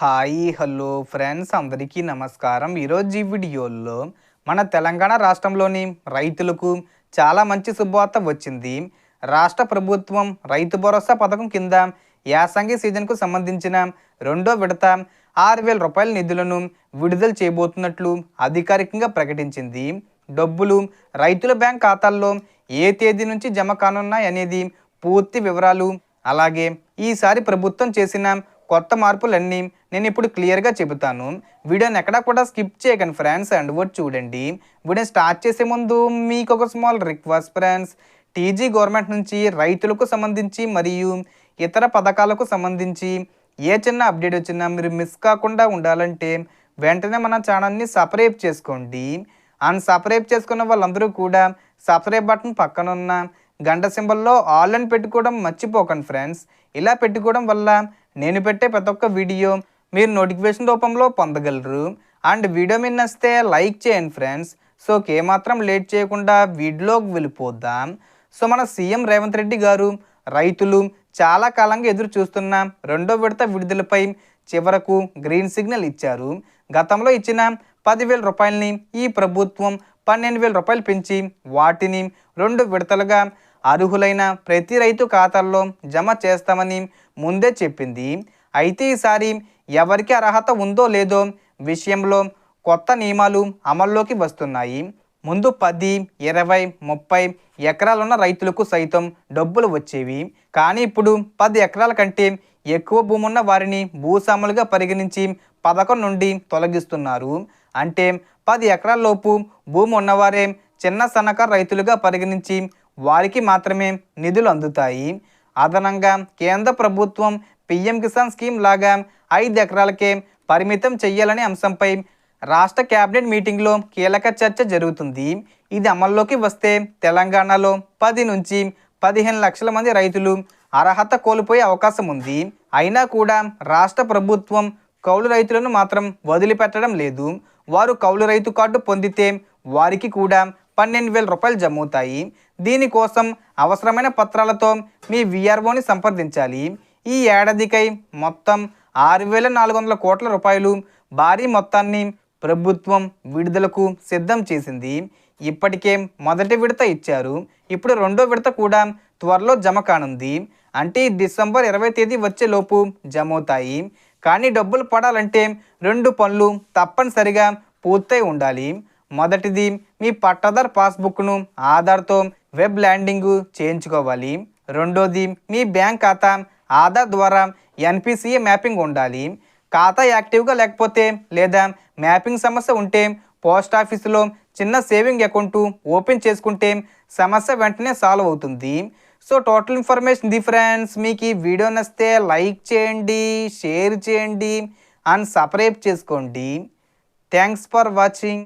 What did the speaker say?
Hi hello friends. అందరికీ నమస్కారం. ఈరోజు ఈ వీడియోలో మన తెలంగాణ రాష్ట్రంలోని రైతులకు చాలా మంచి శుభవార్త వచ్చింది. రాష్ట్ర ప్రభుత్వం రైతు భరోసా పథకం కింద యాసంగి సీజన్కు సంబంధించిన రెండో విడత ఆరు వేల రూపాయల నిధులను విడుదల చేయబోతున్నట్లు అధికారికంగా ప్రకటించింది. డబ్బులు రైతుల బ్యాంక్ ఖాతాల్లో ఏ తేదీ నుంచి జమ కానున్నాయనేది పూర్తి వివరాలు అలాగే ఈసారి ప్రభుత్వం చేసిన కొత్త మార్పులన్నీ నేను ఇప్పుడు క్లియర్గా చెబుతాను. వీడియోని ఎక్కడా కూడా స్కిప్ చేయకండి ఫ్రెండ్స్ అండ్ వర్డ్ చూడండి. వీడియో స్టార్ట్ చేసే ముందు మీకు ఒక small request friends. TG government నుంచి రైతులకు సంబంధించి మరియు ఇతర పథకాలకు సంబంధించి ఏ చిన్న అప్డేట్ వచ్చినా మీరు మిస్ కాకుండా ఉండాలంటే వెంటనే మన ఛానల్ని సబ్స్క్రైబ్ చేసుకోండి. అండ్ సబ్స్క్రైబ్ చేసుకున్న వాళ్ళందరూ కూడా సబ్స్క్రైబ్ బటన్ పక్కన ఉన్న గంట సింబల్లో ఆల్ అని పెట్టుకోవడం మర్చిపోకండి ఫ్రెండ్స్. ఇలా పెట్టుకోవడం వల్ల నేను పెట్టే ప్రతి ఒక్క వీడియో మీరు నోటిఫికేషన్ రూపంలో పొందగలరు. అండ్ వీడియో మీద నచ్చితే లైక్ చేయండి ఫ్రెండ్స్. సో ఏమాత్రం లేట్ చేయకుండా వీడియోకి వెళ్ళిపోద్దాం సో మన సీఎం రేవంత్ రెడ్డి గారు రైతులు చాలా కాలంగా ఎదురు చూస్తున్న రెండో విడత విడుదలపై చివరకు గ్రీన్ సిగ్నల్ ఇచ్చారు. గతంలో ఇచ్చిన పదివేల రూపాయలని ఈ ప్రభుత్వం పన్నెండు వేల రూపాయలు పెంచి వాటిని రెండు విడతలుగా అర్హులైన ప్రతి రైతు ఖాతాల్లో జమ చేస్తామని ముందే చెప్పింది. అయితే ఈసారి ఎవరికి అర్హత ఉందో లేదో విషయంలో కొత్త నియమాలు అమల్లోకి వస్తున్నాయి. ముందు పది ఇరవై ముప్పై ఎకరాలున్న రైతులకు సైతం డబ్బులు వచ్చేవి. కానీ ఇప్పుడు పది ఎకరాల కంటే ఎక్కువ భూమి ఉన్న వారిని భూస్వాములుగా పరిగణించి పథకం నుండి తొలగిస్తున్నారు. అంటే పది ఎకరాల లోపు భూమి ఉన్నవారే చిన్న సన్నకారు రైతులుగా పరిగణించి వారికి మాత్రమే నిధులు అందుతాయి. అదనంగా కేంద్ర ప్రభుత్వం పిఎం కిసాన్ స్కీమ్ లాగా ఐదు ఎకరాలకే పరిమితం చేయాలనే అంశంపై రాష్ట్ర కేబినెట్ మీటింగ్లో కీలక చర్చ జరుగుతుంది. ఇది అమల్లోకి వస్తే తెలంగాణలో పది నుంచి పదిహేను లక్షల మంది రైతులు అర్హత కోల్పోయే అవకాశం ఉంది. అయినా కూడా రాష్ట్ర ప్రభుత్వం కౌలు రైతులను మాత్రం వదిలిపెట్టడం లేదు. వారు కౌలు రైతు కార్డు పొందితే వారికి కూడా పన్నెండు వేల రూపాయలు జమ్ముతాయి దీనికోసం అవసరమైన పత్రాలతో మీ విఆర్ఓని సంప్రదించాలి. ఈ ఏడాదికై మొత్తం ఆరు వేల నాలుగు వందల కోట్ల రూపాయలు భారీ మొత్తాన్ని ప్రభుత్వం విడుదలకు సిద్ధం చేసింది. ఇప్పటికే మొదటి విడత ఇచ్చారు. ఇప్పుడు రెండో విడత కూడా త్వరలో జమ కానుంది. అంటే డిసెంబర్ ఇరవై తేదీ వచ్చేలోపు జమవుతాయి. కానీ డబ్బులు పడాలంటే రెండు పనులు తప్పనిసరిగా పూర్తయి ఉండాలి. మొదటిది మీ పట్టాదార్ పాస్బుక్ను ఆధార్తో వెబ్ ల్యాండింగ్ చేయించుకోవాలి. రెండోది మీ బ్యాంక్ ఖాతా ఆధార్ ద్వారా ఎన్పిసిఏ మ్యాపింగ్ ఉండాలి. ఖాతా యాక్టివ్గా లేకపోతే లేదా మ్యాపింగ్ సమస్య ఉంటే పోస్ట్ ఆఫీసులో చిన్న సేవింగ్ అకౌంట్ ఓపెన్ చేసుకుంటే సమస్య వెంటనే సాల్వ్ అవుతుంది. So total information the friends. మీకు ఈ వీడియో నచ్చితే లైక్ చేయండి షేర్ చేయండి అండ్ సబ్స్క్రైబ్ చేసుకోండి. Thanks for watching.